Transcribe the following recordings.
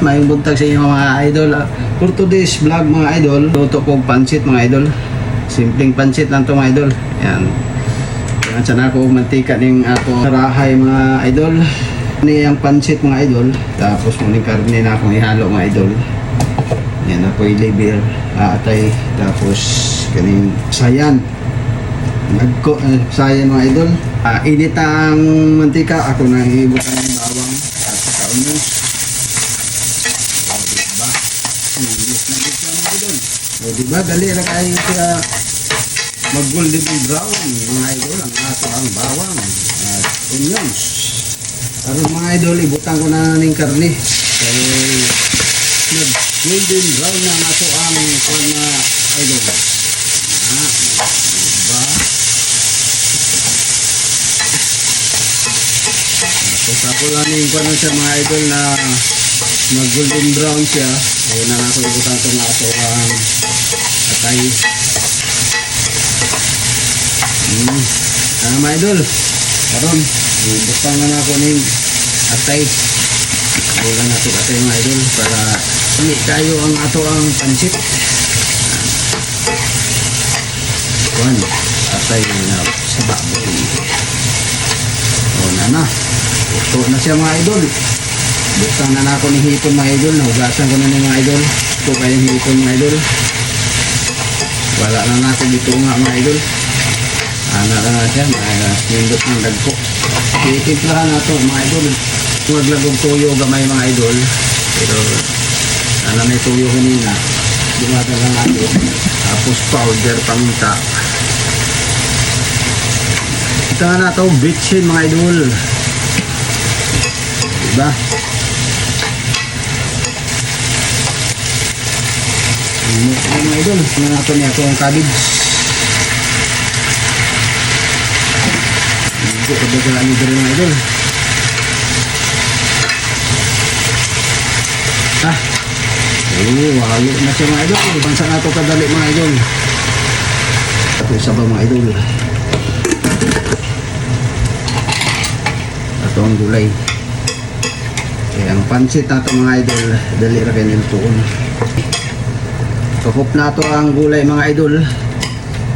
Mayong buntag sa inyo mga idol. Ah, For today's vlog mga idol, luto ko pansit mga idol. Simpleng pansit lang to mga idol. Yan. Yan sana ko mantika ning ako rahay mga idol. Ni ang pansit mga idol. Tapos muling karne na akong ihalo mga idol. Yan ako liver, atay, tapos kaning sayan. Nagko, eh, sayan mga idol. Ah, init ang mantika, ako nang ibutan ng bawang at sa onions. O, diba? Inis na dito mga idol. O, diba? Dali na kayo siya mag golden brown mga idol ang ato ang bawang at onions. Karon mga idol, ibutang ko na ning karne. Kaya nag golden brown na nato ang kung na idol. Ah, diba? So, ako lang yung ano siya mga idol na mag golden brown siya. Ayun na ako ibutan ito nga ito ang atay. Hmm. Ano mga idol? Karon, ibutan na ako ng atay. Bulan nato atay mga idol para hindi kayo ang ato ang pansit. Kuan, atay na sa baboy. O na na. Ito na siya mga idol. Buksan na na ako ni hipon mga idol. Nahugasan ko na ni mga idol. Ito pa yung hipon mga idol. Wala na natin dito nga mga idol. Ana na na siya. Nindot ng dagko. Titimplahan na ito mga idol. Maglagog tuyo gamay mga idol. Pero ana may tuyo kanina. Dumata lang natin. Tapos powder paminta. Ito nga na ito, bitchin mga idol. Diba? Ano ko mga ito niya ito ang cabbage. Hindi ko ba ang idol mga idol? Ah, Oo, halo na siya mga idol. Bansa na ito kadali mga idol. Ito isa ba mga idol? Ito ang gulay. Kaya ang pansit na ito mga idol, dali ra kayo nilutuon. Kakup na ito ang gulay mga idol.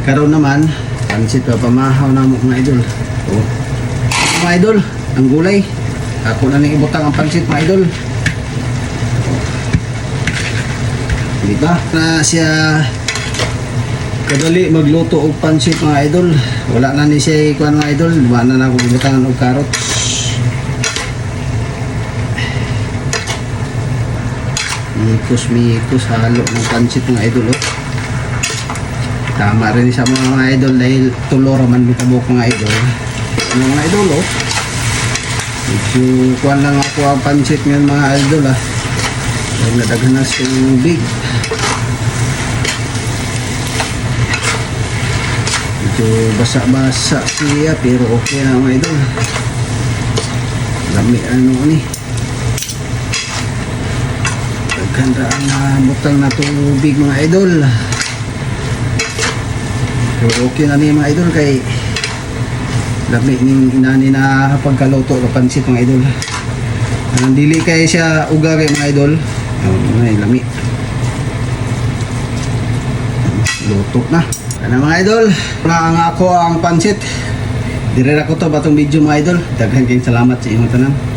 Karon naman, pansit pa pamahaw na mo mga idol. Oh. Mga idol, ang gulay. Ako na nang ibutang ang pansit mga idol. Diba? Na siya kadali magluto og pansit mga idol. Wala na ni siya ikuan mga idol. Wala na na ako bibutangan og karot. Mikos halo ng pansit mga idol oh. Tama rin sa mga mga idol dahil tulo raman bitabok mga idol. Ano mga idol oh. Medyo kuan lang ako ang pansit ngayon mga idol ah. Huwag nadaghan na sa big. Medyo basa-basa siya pero okay na mga idol. Lami ano ni. Ganda ang uh, butang na tubig mga idol. Pero okay na ni mga idol kay lami ning inani na pagkaluto ng pansit mga idol. Ang dili kay siya uga kay mga idol. Ang ay lami. Luto na. Ano mga idol, na ang ako ang pansit. Dire ko to batong video mga idol. Daghan kayong salamat sa inyong tanan.